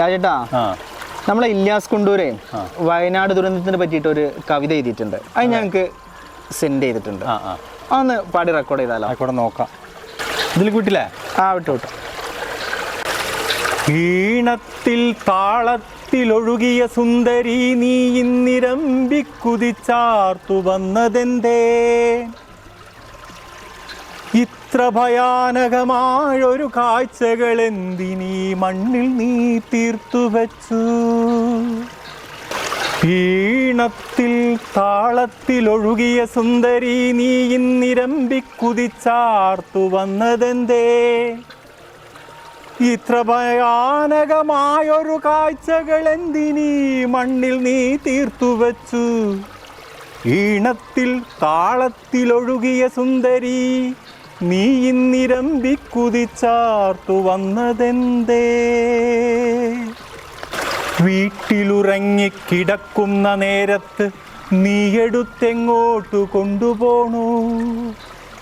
രാജേട്ടാ നമ്മളെ ഇല്ലാസ് കുണ്ടൂരെ വയനാട് ദുരന്തത്തിനെ പറ്റിയിട്ട് ഒരു കവിത എഴുതിയിട്ടുണ്ട്. അത് ഞങ്ങൾക്ക് സെൻഡ് ചെയ്തിട്ടുണ്ട്. അതൊന്ന് പാടി റെക്കോർഡ് ചെയ്താലോ? നോക്കാം. ഇതിൽ കിട്ടില്ലേ? ആ വിട്ടു വിട്ടു. ഈണത്തിൽ താളത്തിലൊഴുകിയ സുന്ദരി നീ ഇന്നിരമ്പിക്കുതിച്ചാർത്തു വന്നതെന്തേ? ഇത്ര ഭയാനകമായൊരു കാഴ്ചകൾ എന്തിനീ മണ്ണിൽ നീ തീർത്തു വച്ചു? ഈണത്തിൽ താളത്തിലൊഴുകിയ സുന്ദരി നീ ഇന്നിരമ്പി ഇന്നിരമ്പിക്കുതിച്ചാർത്തു വന്നതെന്തേ? ഇത്ര ഭയാനകമായൊരു കാഴ്ചകൾ എന്തിനീ മണ്ണിൽ നീ തീർത്തു വച്ചു? ഈണത്തിൽ താളത്തിലൊഴുകിയ സുന്ദരി നീ ഇന്നിരമ്പി കുതിച്ചാർത്തു വന്നതെന്തേ? വീട്ടിലുറങ്ങിക്കിടക്കുന്ന നേരത്ത് നീ എടുത്തെങ്ങോട്ടു കൊണ്ടുപോണു?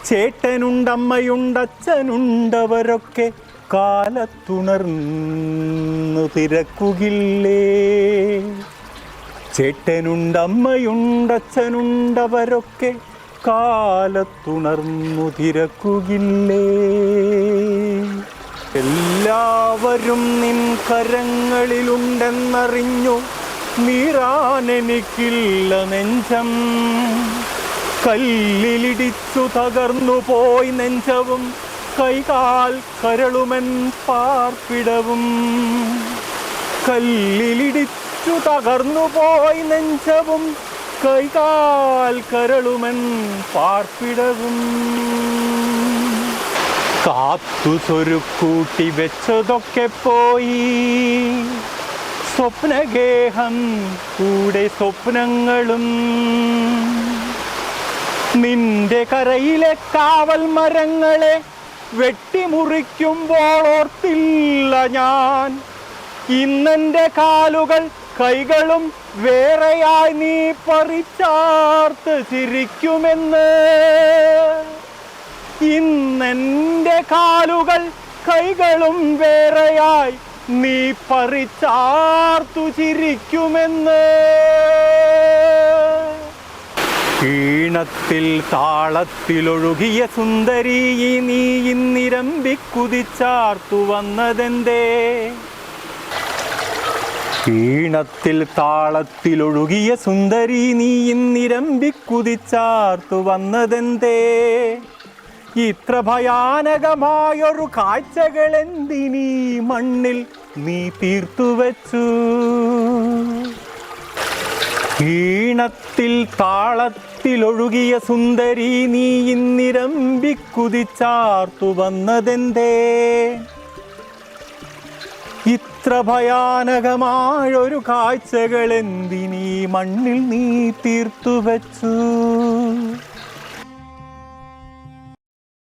ചേട്ടനുണ്ടമ്മയുണ്ടച്ഛനുണ്ടവരൊക്കെ കാലത്തുണർന്നു തിരക്കുകില്ലേ? ചേട്ടനുണ്ടമ്മയുണ്ടച്ഛനുണ്ടവരൊക്കെ കാലത്തുണർന്നു തിരക്കുകില്ലേ എല്ലാവരും നിൻ കരങ്ങളിലുണ്ടെന്നറിഞ്ഞു നീറാനെനിക്കില്ല നെഞ്ചം. കല്ലിലിടിച്ചു തകർന്നു പോയി നെഞ്ചവും കൈകാൽ കരളുമൻ പാർപ്പിടവും. കല്ലിലിടിച്ചു തകർന്നു പോയി നെഞ്ചവും കൈകാൽ കരളുമൻ പാർപ്പിടവും കാത്തു വെച്ചതൊക്കെ പോയി. സ്വപ്നഗേഹം കൂടെ സ്വപ്നങ്ങളും. നിന്റെ കരയിലെ കാവൽ മരങ്ങളെ വെട്ടിമുറിക്കുമ്പോൾ ഓർത്തില്ല ഞാൻ. ഇന്നെന്റെ കാലുകൾ കൈകളും വേറെയായി നീ പറിച്ചാർത്ത് ചിരിക്കുമെന്ന്. ഇന്നെന്റെ കാലുകൾ കൈകളും വേറെയായി നീ പറിച്ചാർത്തു ചിരിക്കുമെന്ന്. ഈണത്തിൽ താളത്തിലൊഴുകിയ സുന്ദരി നീ ഇന്നിരമ്പിക്കുതിച്ചാർത്തു വന്നതെന്തേ? ഈണത്തിൽ താളത്തിലൊഴുകിയ സുന്ദരി നീ ഇന്നിരമ്പി ഇന്നിരമ്പിക്കുതിച്ചാർത്തു വന്നതെന്തേ? ഇത്ര ഭയാനകമായൊരു കാഴ്ചകൾ എന്തിനീ മണ്ണിൽ നീ തീർത്തുവച്ചു ഈണത്തിൽ താളത്തിലൊഴുകിയ സുന്ദരി നീ ഇന്നിരമ്പി ഇന്നിരമ്പിക്കുതിച്ചാർത്തു വന്നതെന്തേ? ഇത്ര ഭയാനകമായൊരു കാഴ്ചകൾ എന്തിനീ മണ്ണിൽ നീ തീർത്തു വച്ചു?